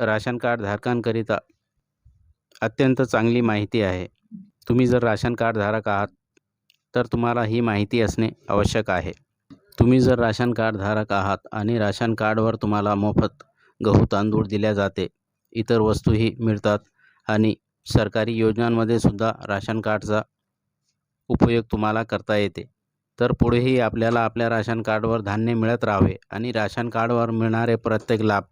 Ration card धारकांकरिता अत्यंत चांगली माहिती आहे. तुम्ही जर राशन कार्ड धारक आहात तर तुम्हाला ही माहिती असणे आवश्यक आहे. तुम्ही जर राशन कार्ड धारक आहात आणि राशन कार्डवर तुम्हाला मोफत गहू तांदूळ दिल्या जाते इतर वस्तूही मिळतात आणि सरकारी योजनांमध्ये सुद्धा राशन कार्डचा उपयोग तुम्हाला करता येते. तर पुढेही आपल्याला आपल्या राशन कार्डवर धान्य मिळत राहावे आणि राशन कार्डवर मिळणारे प्रत्येक लाभ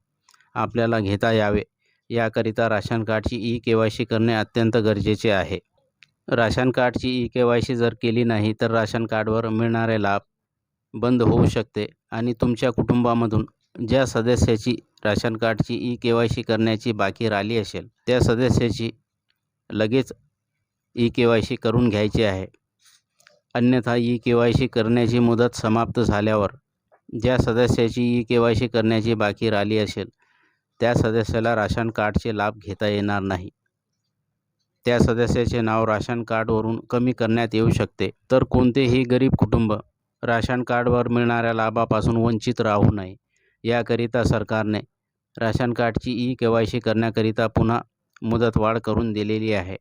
आपल्याला घेता यावे. याकरिता राशन कार्डची ई के वाय सी करणे अत्यंत गरजेचे आहे. राशन कार्डची ई के वाय सी जर केली नाही तर राशन कार्डवर मिळणारे लाभ बंद होऊ शकते आणि तुमच्या कुटुंबामधून ज्या सदस्याची राशन कार्डची ई के वाय सी करण्याची बाकी राहिली असेल त्या सदस्याची लगेच ई के वाय सी करून घ्यायची आहे. अन्यथा ई के वाय सी करण्याची मुदत समाप्त झाल्यावर ज्या सदस्याची ई के वाय सी करण्याची बाकी राहिली असेल त्या सदस्याला राशन कार्डचे लाभ घेता येणार नाही. त्या सदस्याचे नाव राशन कार्डवरून कमी करण्यात येऊ शकते. तर कोणतेही गरीब कुटुंब राशन कार्डवर मिळणाऱ्या लाभापासून वंचित राहू नये. याकरिता सरकारने राशन कार्डची ई के वाय सी करण्याकरिता पुन्हा मुदतवाढ करून दिलेली आहे.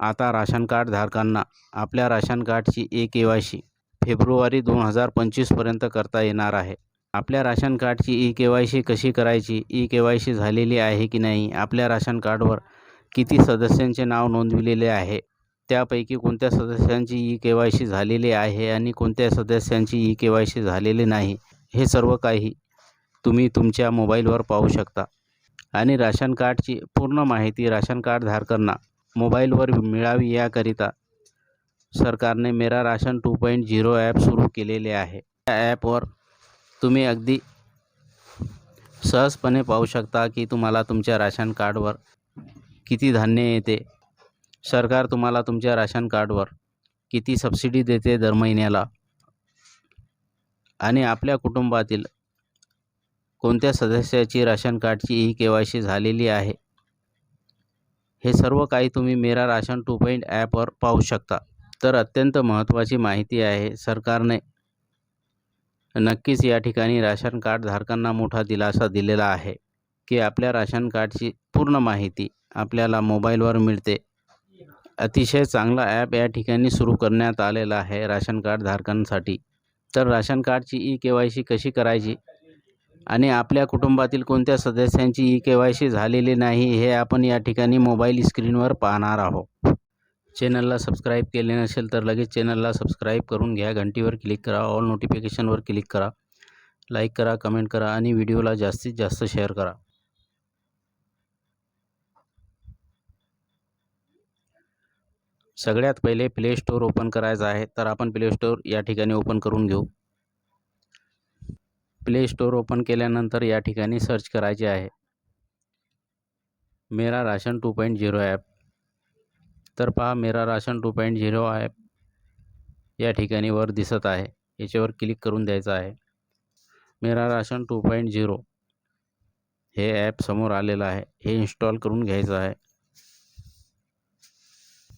आता राशन कार्ड धारकांना आपल्या राशन कार्डची ए के वाय सी फेब्रुवारी दोन हजार पंचवीसपर्यंत करता येणार आहे. आपल्या राशन कार्डची ई के वाय सी कशी करायची? ई के वाय सी झालेली आहे की नाही? आपल्या राशन कार्डवर किती सदस्यांचे नाव नोंदविलेले आहे? त्यापैकी कोणत्या सदस्यांची ई के वाय सी झालेली आहे आणि कोणत्या सदस्यांची ई के वाय सी झालेली नाही? हे सर्व काही तुम्ही तुमच्या मोबाईलवर पाहू शकता. आणि राशन कार्डची पूर्ण माहिती राशन कार्ड धारकांना मोबाईलवर मिळावी याकरिता सरकारने Mera ration two point zero app सुरू केलेले आहे. त्या ॲपवर तुम्ही अगदी सहजपणे पाहू शकता की तुम्हाला तुमच्या राशन कार्डवर किती धान्य येते. सरकार तुम्हाला तुमच्या राशन कार्डवर किती सबसिडी देते दर महिन्याला. आणि आपल्या कुटुंबातील कोणत्या सदस्याची राशन कार्डची ई के वाय सी झालेली आहे. हे सर्व काही तुम्ही मेरा राशन टू पॉईंट ॲपवर पाहू शकता. तर अत्यंत महत्त्वाची माहिती आहे सरकारने नक्कीच या ठिकाणी राशन कार्ड धारकांना मोठा दिलासा दिलेला आहे की आपल्या राशन कार्डची पूर्ण माहिती आपल्याला मोबाईलवर मिळते. अतिशय चांगला ॲप या ठिकाणी सुरू करण्यात आलेला आहे राशन कार्ड धारकांसाठी. तर राशन कार्डची ई के वाय सी कशी करायची? आणि आपल्या कुटुंबातील कोणत्या सदस्यांची ई के वाय सी झालेली नाही हे आपण या ठिकाणी मोबाईल स्क्रीनवर पाहणार आहोत. चॅनलला सबस्क्राईब केले नसेल तर लगेच चॅनलला सबस्क्राईब करून घ्या. घंटीवर क्लिक करा. ऑल नोटिफिकेशनवर क्लिक करा. लाईक करा कमेंट करा आणि व्हिडिओला जास्तीत जास्त शेअर करा. सगळ्यात पहिले प्ले स्टोअर ओपन करायचं आहे तर आपण प्ले स्टोअर या ठिकाणी ओपन करून घेऊ. प्ले स्टोअर ओपन केल्यानंतर या ठिकाणी सर्च करायचे आहे. Mera ration two point zero app. तर पहा Mera ration two point zero app या ठिकाणी वर दिसत आहे. याच्यावर क्लिक करून द्यायचं आहे. Mera ration two point zero हे ॲप समोर आलेलं आहे. हे इन्स्टॉल करून घ्यायचं आहे.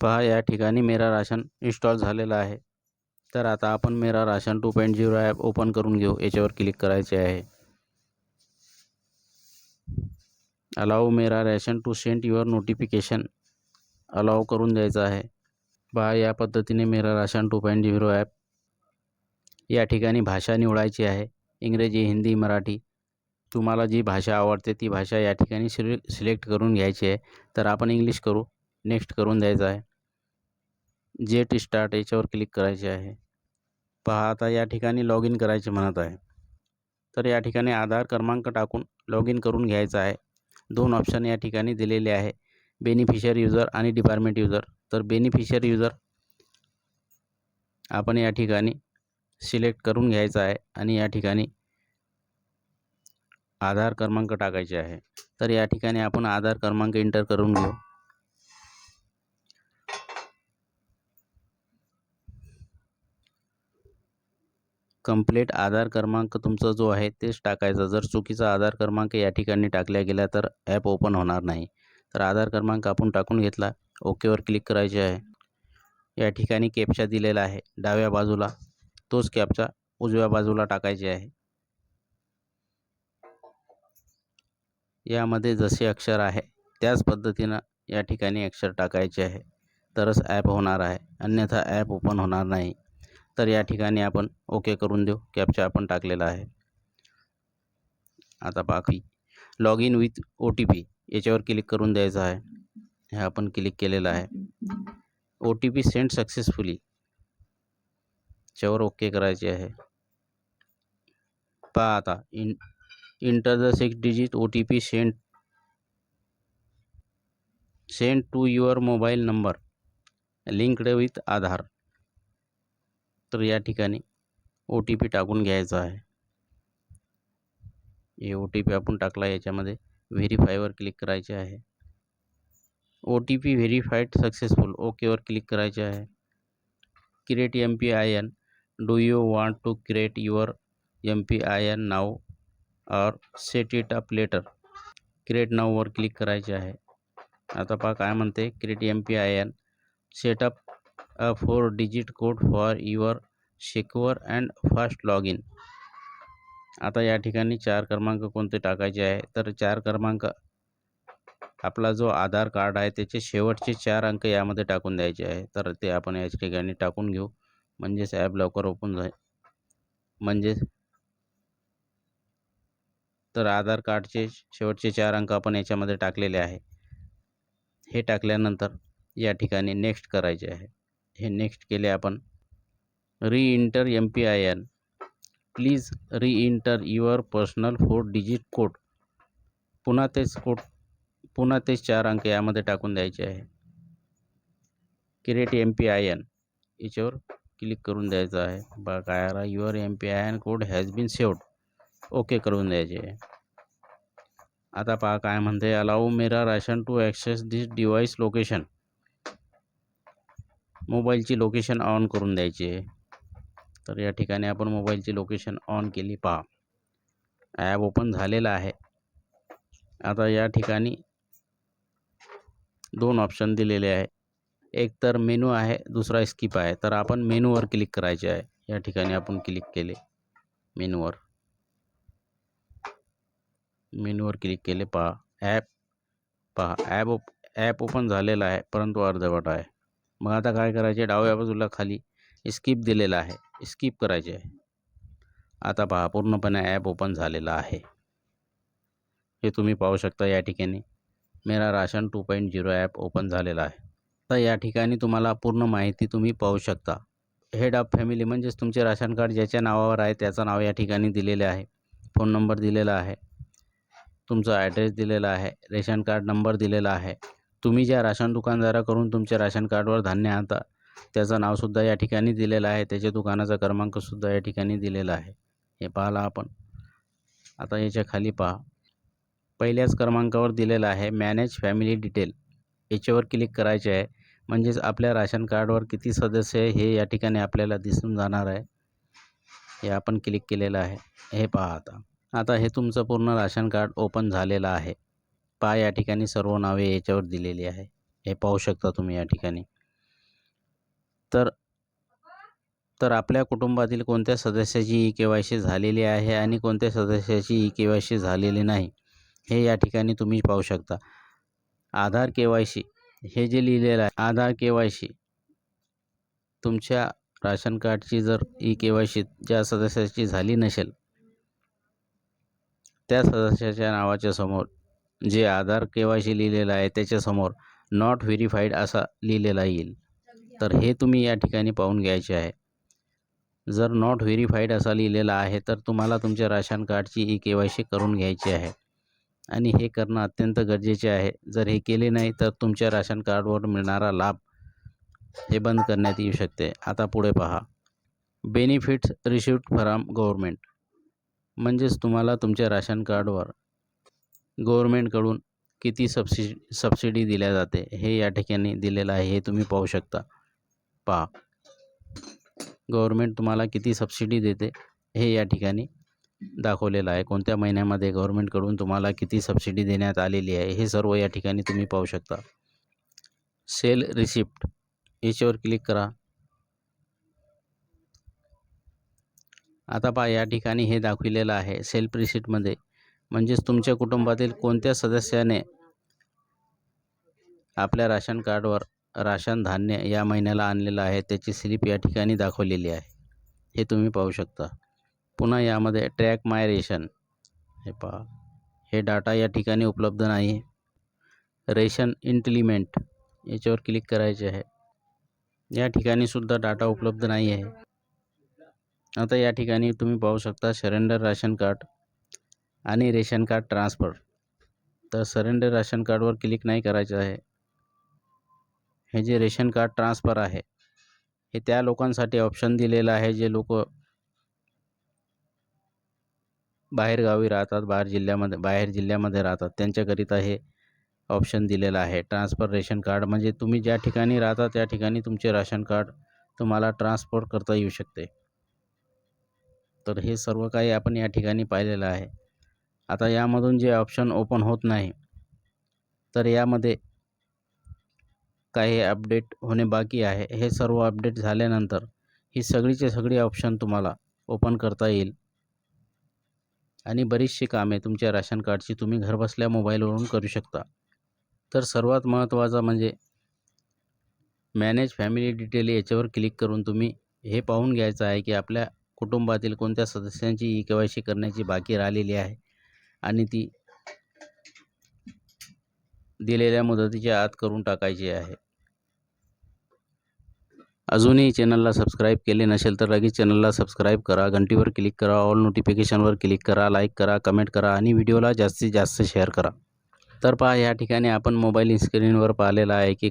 पहा या ठिकाणी मेरा राशन इन्स्टॉल झालेलं आहे. तर आता आपण Mera ration two point zero app open करून घेऊ. याच्यावर क्लिक करायचे आहे. Allow Mera ration to send your notification allow करून द्यायचा आहे. पहा या पद्धतीने Mera ration two point zero app या ठिकाणी भाषा निवडायची आहे. इंग्रजी हिंदी मराठी. तुम्हाला जी भाषा आवडते ती भाषा या ठिकाणी सिले सिलेक्ट करून घ्यायची आहे. तर आपण इंग्लिश करू. नेक्स्ट करून द्यायचं आहे. जेट स्टार्ट याच्यावर क्लिक करायचे आहे. पहा आता या ठिकाणी लॉग इन करायचे म्हणत आहे. तर या ठिकाणी आधार क्रमांक टाकून लॉग इन करून घ्यायचा आहे. दोन ऑप्शन या ठिकाणी दिलेले आहे. बेनिफिशियर युजर आणि डिपार्टमेंट युजर तर बेनिफिशियर युजर आपण या ठिकाणी सिलेक्ट करून घ्यायचा आहे आणि या ठिकाणी आधार क्रमांक टाकायचे आहे. तर या ठिकाणी आपण आधार क्रमांक एंटर करून घेऊ. कंप्लीट आधार क्रमांक तुमचा जो आहे तेच टाकायचा. जर चुकीचा आधार क्रमांक या ठिकाणी टाकल्या गेला तर ॲप ओपन होणार नाही. तर आधार क्रमांक आपण टाकून घेतला. ओकेवर क्लिक करायचे आहे. या ठिकाणी कॅप्चा दिलेला आहे. डाव्या बाजूला तोच कॅपचा उजव्या बाजूला टाकायचे आहे. यामध्ये जसे अक्षर आहे त्याच पद्धतीनं या ठिकाणी अक्षर टाकायचे आहे. तरच ॲप होणार आहे. अन्यथा ॲप ओपन होणार नाही. तर या ठिकाणी आपण ओके करून देऊ. कॅपचा आपण टाकलेला आहे. आता बाकी log in with O T P याच्यावर क्लिक करून द्यायचं आहे. हे आपण क्लिक केलेलं आहे. O T P send successfully याच्यावर ओके करायचे आहे. पहा आता in enter the six digit O T P send send to your mobile number linked with Aadhaar तर या ठिकाणी ओ टी पी टाकून घ्यायचा आहे. हे ओ टी पी आपण टाकला याच्यामध्ये. व्हेरीफायवर क्लिक करायचे आहे O T P verified successful ओकेवर click करायचे आहे create M P I N do you want to create your M P I N now or set it up later create नाववर click करायचे आहे आता पहा काय म्हणते create M P I N setup a four digit code for your secure and fast log in आता या ठिकाणी चार क्रमांक कोणते टाकायचे आहे? तर चार क्रमांक आपला जो आधार कार्ड आहे त्याचे शेवटचे चार अंक यामध्ये टाकून द्यायचे आहे. तर ते आपण या ठिकाणी टाकून घेऊ. म्हणजेच ॲप लवकर ओपन जाईल म्हणजेच तर आधार कार्डचे शेवटचे चार अंक आपण याच्यामध्ये टाकलेले आहे. हे टाकल्यानंतर या ठिकाणी नेक्स्ट करायचे आहे. हे नेक्स्ट केले आपण reenter M P I N please reenter your personal four digit code पुन्हा तेच कोड पुन्हा तेच चार अंक यामध्ये टाकून द्यायचे आहे. Create M P I N याच्यावर क्लिक करून द्यायचं आहे. बा काय आला your M P I N code has been saved okay करून द्यायचे आहे. आता पहा काय म्हणते. Allow Mera ration to access this device location मोबाईलची लोकेशन ऑन करून द्यायची आहे. तर या ठिकाणी आपण मोबाईलची लोकेशन ऑन केली पहा. ॲप ओपन झालेला आहे. आता या ठिकाणी दोन ऑप्शन दिलेले आहे. एक तर मेनू आहे दुसरा स्किप आहे. तर आपण मेनूवर क्लिक करायचे आहे. या ठिकाणी आपण क्लिक केले मेनूवर. मेनूवर क्लिक केले पहा. ॲप पहा. ॲप ओप ॲप ओपन झालेला आहे परंतु अर्धवट आहे. मग आता काय करायचे? डाव्या बाजूला खाली स्किप दिलेला आहे. स्किप करायचे आहे. आता पहा पूर्णपणे ॲप ओपन झालेला आहे. हे तुम्ही पाहू शकता या ठिकाणी. Mera ration two point zero app open झालेला आहे. तर या ठिकाणी तुम्हाला पूर्ण माहिती तुम्ही पाहू शकता. हेड ऑफ फॅमिली म्हणजेच तुमचे राशन कार्ड ज्याच्या नावावर आहे त्याचं नाव या ठिकाणी दिलेले आहे. फोन नंबर दिलेला आहे. तुमचा ॲड्रेस दिलेला आहे. रेशन कार्ड नंबर दिलेला आहे. तुम्ही ज्या राशन दुकानदाराकडून तुमच्या राशन कार्डवर धान्य आणता त्याचं नावसुद्धा या ठिकाणी दिलेलं आहे. त्याच्या दुकानाचा क्रमांकसुद्धा या ठिकाणी दिलेला आहे. हे पाहिला आपण. आता याच्या खाली पहा. पहिल्याच क्रमांकावर दिलेलं आहे मॅनेज फॅमिली डिटेल. याच्यावर क्लिक करायचे आहे. म्हणजेच आपल्या राशन कार्डवर किती सदस्य आहे हे या ठिकाणी आपल्याला दिसून जाणार आहे. हे आपण क्लिक केलेलं आहे. हे पहा आता. आता हे तुमचं पूर्ण राशन कार्ड ओपन झालेलं आहे. पहा या ठिकाणी सर्व नावे याच्यावर दिलेली आहे. हे पाहू शकता तुम्ही या ठिकाणी. तर तर आपल्या कुटुंबातील कोणत्या सदस्याची ई के वाय सी झालेली आहे आणि कोणत्या सदस्याची ई के वाय सी झालेली नाही हे या ठिकाणी तुम्ही पाहू शकता. आधार के वाय सी हे जे लिहिलेलं आहे आधार के वाय सी तुमच्या राशन कार्डची जर ई के वाय सी ज्या सदस्याची झाली नसेल त्या सदस्याच्या नावाच्या समोर जे आधार के वाय सी लिहिलेलं आहे त्याच्यासमोर नॉट व्हेरीफाईड असा लिहिलेला येईल. तर हे तुम्ही या ठिकाणी पाहून घ्यायचे आहे. जर नॉट व्हेरीफाईड असा लिहिलेला आहे तर तुम्हाला तुमच्या राशन कार्डची ई के वाय सी करून घ्यायची आहे. आणि हे करणं अत्यंत गरजेचे आहे. जर हे केले नाही तर तुमच्या राशन कार्डवर मिळणारा लाभ हे बंद करण्यात येऊ शकते. आता पुढे पहा. बेनिफिट्स रिसिव्ड फ्रॉम गव्हर्मेंट म्हणजेच तुम्हाला तुमच्या राशन कार्डवर गव्हर्मेंटकडून किती सबसि सबसिडी दिल्या जाते हे या ठिकाणी दिलेलं आहे हे तुम्ही पाहू शकता. पहा गव्हर्मेंट तुम्हाला किती सबसिडी देते हे या ठिकाणी दाखवलेलं आहे. कोणत्या महिन्यामध्ये गव्हर्मेंटकडून तुम्हाला किती सबसिडी देण्यात आलेली आहे हे सर्व या ठिकाणी तुम्ही पाहू शकता. Sale receipt. याच्यावर क्लिक करा. आता पहा या ठिकाणी हे दाखविलेलं आहे सेल्फ रिसिप्टमध्ये. म्हणजेच तुमच्या कुटुंबातील कोणत्या सदस्याने आपल्या राशन कार्डवर राशन धान्य या महिन्याला आणलेलं आहे. त्याची स्लिप या ठिकाणी दाखवलेली आहे. हे तुम्ही पाहू शकता. पुन्हा यामध्ये ट्रॅक माय रेशन. हे पहा. हे डाटा या ठिकाणी उपलब्ध नाही. आहे रेशन इंटलिमेंट याच्यावर क्लिक करायचे आहे. या ठिकाणी सुद्धा डाटा उपलब्ध नाही आहे. आता या ठिकाणी तुम्ही पाहू शकता सरेंडर राशन कार्ड आणि रेशन कार्ड ट्रान्सफर. तर सरेंडर राशन कार्डवर क्लिक नाही करायचं आहे. हे जे रेशन कार्ड ट्रान्सफर आहे हे त्या लोकांसाठी ऑप्शन दिलेलं आहे जे लोक बाहेरगावी राहतात बाहेर जिल्ह्यामध्ये बाहेर जिल्ह्यामध्ये राहतात त्यांच्याकरिता हे ऑप्शन दिलेलं आहे. ट्रान्सफर रेशन कार्ड म्हणजे तुम्ही ज्या ठिकाणी राहता त्या ठिकाणी तुमचे राशन कार्ड तुम्हाला ट्रान्सपोर्ट करता येऊ शकते. तर हे सर्व काही आपण या ठिकाणी पाहिलेलं आहे. आता यामधून जे ऑप्शन ओपन होत नाही तर यामध्ये काही अपडेट होणे बाकी आहे. हे सर्व अपडेट झाल्यानंतर ही सगळीचे सगळी ऑप्शन तुम्हाला ओपन करता येईल. आणि बरीचशी कामे तुमच्या राशन कार्डची तुम्ही घरबसल्या मोबाईलवरून करू शकता. तर सर्वात महत्त्वाचा म्हणजे मॅनेज फॅमिली डिटेल याच्यावर क्लिक करून तुम्ही हे पाहून घ्यायचं आहे की आपल्या कुटुंबातील कोणत्या सदस्यांची ई के वाय सी करण्याची बाकी राहिलेली आहे. आणि ती दिलेल्या मुदतीच्या आत करून टाकायची आहे. अजूनही चॅनलला सबस्क्राईब केले नसेल तर लगेच चॅनलला सबस्क्राईब करा घंटीवर क्लिक करा ऑल नोटिफिकेशनवर क्लिक करा लाईक करा कमेंट करा आणि व्हिडिओला जास्तीत जास्त शेअर करा. तर पहा या ठिकाणी आपण मोबाईल स्क्रीनवर पाहिलेलं आहे की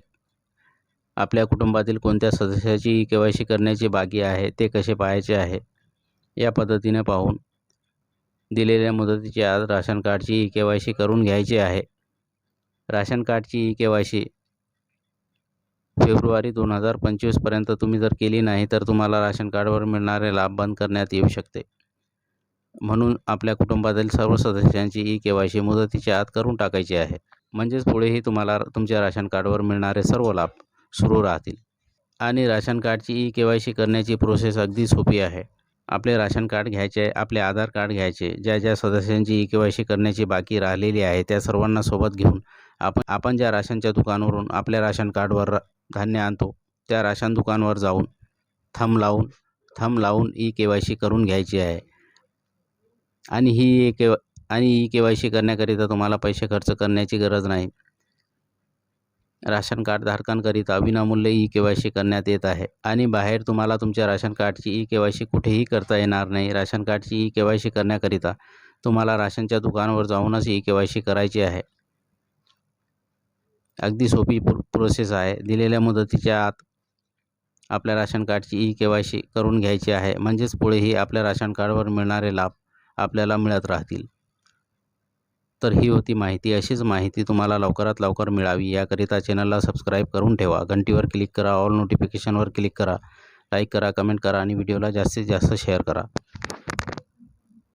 आपल्या कुटुंबातील कोणत्या सदस्याची के वाय सी करण्याची बाकी आहे ते कसे पाहायचे आहे या पद्धतीने पाहून दिलेल्या मुदतीच्या आत राशन कार्डची ई के वाय सी करून घ्यायची आहे. राशन कार्डची ई के वाय सी फेब्रुवारी दोन हजार पंचवीसपर्यंत तुम्ही जर केली नाही तर तुम्हाला राशन कार्डवर मिळणारे लाभ बंद करण्यात येऊ शकते. म्हणून आपल्या कुटुंबातील सर्व सदस्यांची ई के वाय सी मुदतीच्या आत करून टाकायची आहे. म्हणजेच पुढेही तुम्हाला तुमच्या राशन कार्डवर मिळणारे सर्व लाभ सुरू राहतील. आणि राशन कार्डची ई के वाय सी करण्याची प्रोसेस अगदी सोपी आहे. आपले राशन कार्ड घ्यायचे आपले आधार कार्ड घ्यायचे ज्या ज्या सदस्यांची ई के वाय सी करण्याची बाकी राहिलेली आहे त्या सर्वांना सोबत घेऊन आपण आपण ज्या राशनच्या दुकानावरून आपल्या राशन कार्डवर धान्य आणतो त्या राशन दुकानावर जाऊन थंब लावून थंब लावून ई के वाय सी करून घ्यायची आहे. आणि ही के आणि ई के वाय सी करण्याकरिता तुम्हाला पैसे खर्च करण्याची गरज नाही. राशन कार्ड धारकांकरिता विनामूल्य ई के वाय सी करण्यात येत आहे. आणि बाहेर तुम्हाला तुमच्या राशन कार्डची ई के वाय सी कुठेही करता येणार नाही. राशन कार्डची ई के वाय सी करण्याकरिता तुम्हाला राशनच्या दुकानावर जाऊनच ई के वाय सी करायची आहे. अगदी सोपी प्रो प्रोसेस आहे. दिलेल्या मुदतीच्या आत आपल्या राशन कार्डची ई के वाय सी करून घ्यायची आहे. म्हणजेच पुढेही आपल्या राशन कार्डवर मिळणारे लाभ आपल्याला मिळत राहतील. तर ही होती माहिती. अशीच माहिती तुम्हाला लवकरात लवकर मिळावी. याकरिता चॅनलला सबस्क्राईब करून ठेवा. घंटीवर क्लिक करा. ऑल नोटिफिकेशनवर क्लिक करा. लाईक करा कमेंट करा आणि व्हिडिओला जास्तीत जास्त शेअर करा.